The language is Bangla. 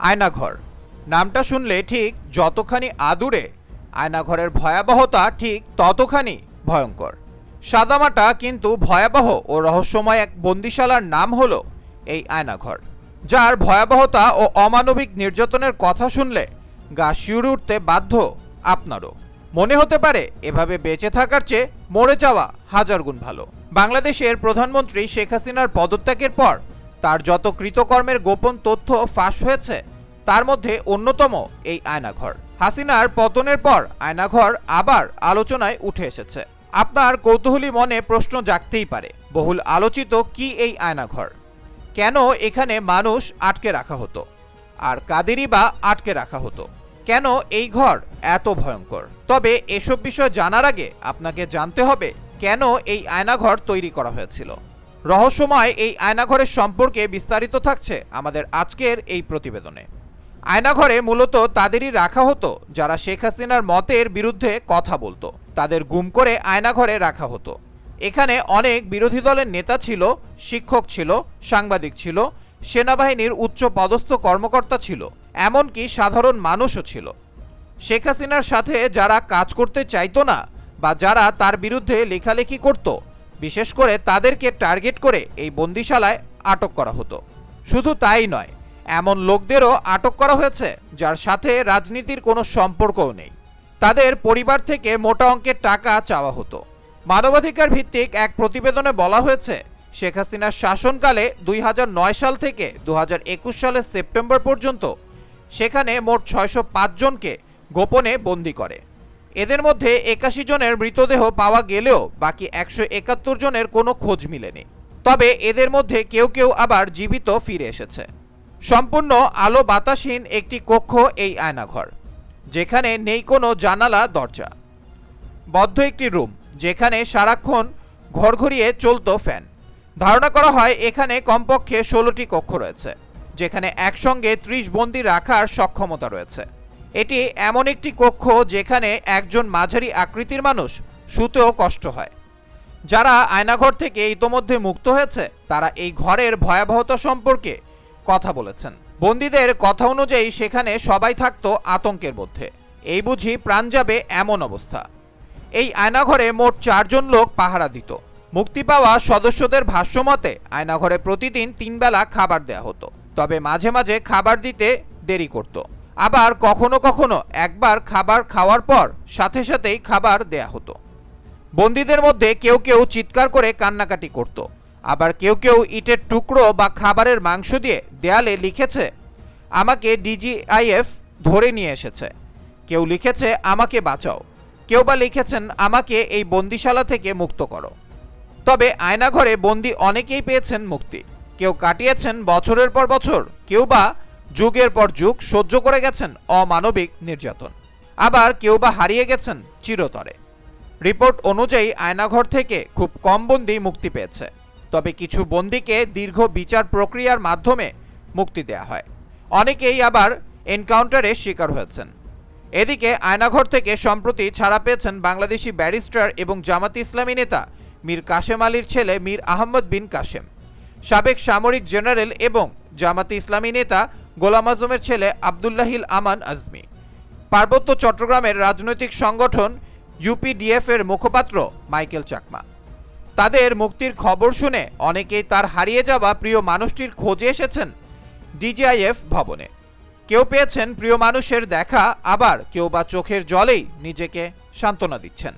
আয়নাঘর। নামটা শুনলে ঠিক যতখানি আদুরে, আয়নাঘরের ভয়াবহতা ঠিক ততখানি ভয়ঙ্কর। সাদামাটা কিন্তু ভয়াবহ ও রহস্যময় এক বন্দিশালার নাম হলো এই আয়নাঘর, যার ভয়াবহতা ও অমানবিক নির্যাতনের কথা শুনলে গা শিউরে উঠতে বাধ্য আপনারও। মনে হতে পারে এভাবে বেঁচে থাকার চেয়ে মরে যাওয়া হাজার গুণ ভালো। বাংলাদেশের প্রধানমন্ত্রী শেখ হাসিনার পদত্যাগের পর তার যত কৃতকর্মের গোপন তথ্য ফাঁস হয়েছে, তার মধ্যে অন্যতম এই আয়নাঘর। হাসিনার পতনের পর আয়নাঘর আবার আলোচনায় উঠে এসেছে। আপনার কৌতূহলী মনে প্রশ্ন জাগতেই পারে, বহুল আলোচিত কি এই আয়নাঘর? কেন এখানে মানুষ আটকে রাখা হতো? আর কাদেরই বা আটকে রাখা হতো? কেন এই ঘর এত ভয়ঙ্কর? তবে এসব বিষয় জানার আগে আপনাকে জানতে হবে, কেন এই আয়নাঘর তৈরি করা হয়েছিল? রহস্যময় এই আয়নাঘরের সম্পর্কে বিস্তারিত থাকছে আমাদের আজকের এই প্রতিবেদনে। আয়নাঘরে মূলত তাদেরই রাখা হতো, যারা শেখ হাসিনার মতের বিরুদ্ধে কথা বলতো। তাদের গুম করে আয়নাঘরে রাখা হতো। এখানে অনেক বিরোধী দলের নেতা ছিল, শিক্ষক ছিল, সাংবাদিক ছিল, সেনাবাহিনীর উচ্চ পদস্থ কর্মকর্তা ছিল, এমনকি সাধারণ মানুষও ছিল। শেখ হাসিনার সাথে যারা কাজ করতে চাইতো না, বা যারা তার বিরুদ্ধে লেখালেখি করত বিশেষ করে তাদেরকে টার্গেট করে এই বন্দিশালায় আটক করা হতো। শুধু তাই নয়, এমন লোকদেরও আটক করা হয়েছে যার সাথে রাজনীতির কোনো সম্পর্কও নেই। তাদের পরিবার থেকে মোটা অঙ্কের টাকা চাওয়া হতো। মানবাধিকার ভিত্তিক এক প্রতিবেদনে বলা হয়েছে, শেখ হাসিনার শাসনকালে দুই হাজার নয় সাল থেকে দু হাজার একুশ সালের সেপ্টেম্বর পর্যন্ত সেখানে মোট ছয়শো পাঁচ জনকে গোপনে বন্দি করে। এদের মধ্যে একাশি জনের মৃতদেহ পাওয়া গেলেও বাকি একশো একাত্তর জনের কোনো খোঁজ মিলেনি। তবে এদের মধ্যে কেউ কেউ আবার জীবিত ফিরে এসেছে। সম্পূর্ণ আলো বাতাসহীন একটি কক্ষ এই আয়নাঘর, যেখানে নেই কোনো জানালা, দরজা। বদ্ধ একটি রুম, যেখানে সারাক্ষণ ঘরঘরিয়ে চলতো ফ্যান। ধারণা করা হয় এখানে কমপক্ষে ষোলোটি কক্ষ রয়েছে, যেখানে একসঙ্গে ত্রিশ বন্দি রাখার সক্ষমতা রয়েছে। এটি এমন একটি কক্ষ যেখানে একজন মাঝারি আকৃতির মানুষ শুতেও কষ্ট হয়। যারা আয়নাঘর থেকে ইতোমধ্যে মুক্ত হয়েছে, তারা এই ঘরের ভয়াবহতা সম্পর্কে কথা বলেছেন। বন্দীদের কথা অনুযায়ী সেখানে সবাই থাকতো আতঙ্কের মধ্যে। এই বুঝি প্রাণ যাবে এমন অবস্থা। এই আয়নাঘরে মোট চারজন লোক পাহারা দিত। মুক্তি পাওয়া সদস্যদের ভাষ্যমতে আয়নাঘরে প্রতিদিন তিন বেলা খাবার দেয়া হতো। তবে মাঝে মাঝে খাবার দিতে দেরি করত। আবার কখনো কখনো একবার খাবার খাওয়ার পর সাথে সাথেই খাবার দেয়া হতো। বন্দীদের মধ্যে কেউ কেউ চিৎকার করে কান্নাকাটি করত। আবার কেউ কেউ ইটের টুকরো বা খাবারের মাংস দিয়ে দেয়ালে লিখেছে, আমাকে ডিজিআইএফ ধরে নিয়ে এসেছে। কেউ লিখেছে, আমাকে বাঁচাও। কেউ বা লিখেছেন, আমাকে এই বন্দিশালা থেকে মুক্ত করো। তবে আয়নাঘরে বন্দি অনেকেই পেয়েছেন মুক্তি। কেউ কাটিয়েছেন বছরের পর বছর, কেউ বা যুগের পর যুগ সহ্য করে গেছেন অমানবিক নির্যাতন। আবার কেউ বা হারিয়ে গেছেন চিরতরে। রিপোর্ট অনুযায়ী আয়নাঘর থেকে খুব কম বন্দি মুক্তি পেয়েছে। তবে কিছু বন্দিকে দীর্ঘ বিচার প্রক্রিয়ার মাধ্যমে মুক্তি দেয়া হয়। অনেকেই আবার এনকাউন্টারে শিকার হয়েছেন। এদিকে আয়নাঘর থেকে সম্প্রতি ছাড়া পেয়েছেন বাংলাদেশি ব্যারিস্টার এবং জামাত ইসলামী নেতা মীর কাশেম আলীর ছেলে মীর আহমদ বিন কাশেম। সাবেক সামরিক জেনারেল এবং জামাতে ইসলামী নেতা গোলাম আজমের ছেলে আবদুল্লাহিল আমান আজমি। পার্বত্য চট্টগ্রামের রাজনৈতিক সংগঠন ইউপিডিএফ এর মুখপাত্র মাইকেল চাকমা। তাদের মুক্তির খবর শুনে অনেকেই তার হারিয়ে যাওয়া প্রিয় মানুষটির খোঁজে এসেছেন ডিজিআইএফ ভবনে। কেউ পেয়েছেন প্রিয় মানুষের দেখা, আবার কেউ বা চোখের জলেই নিজেকে সান্ত্বনা দিচ্ছেন।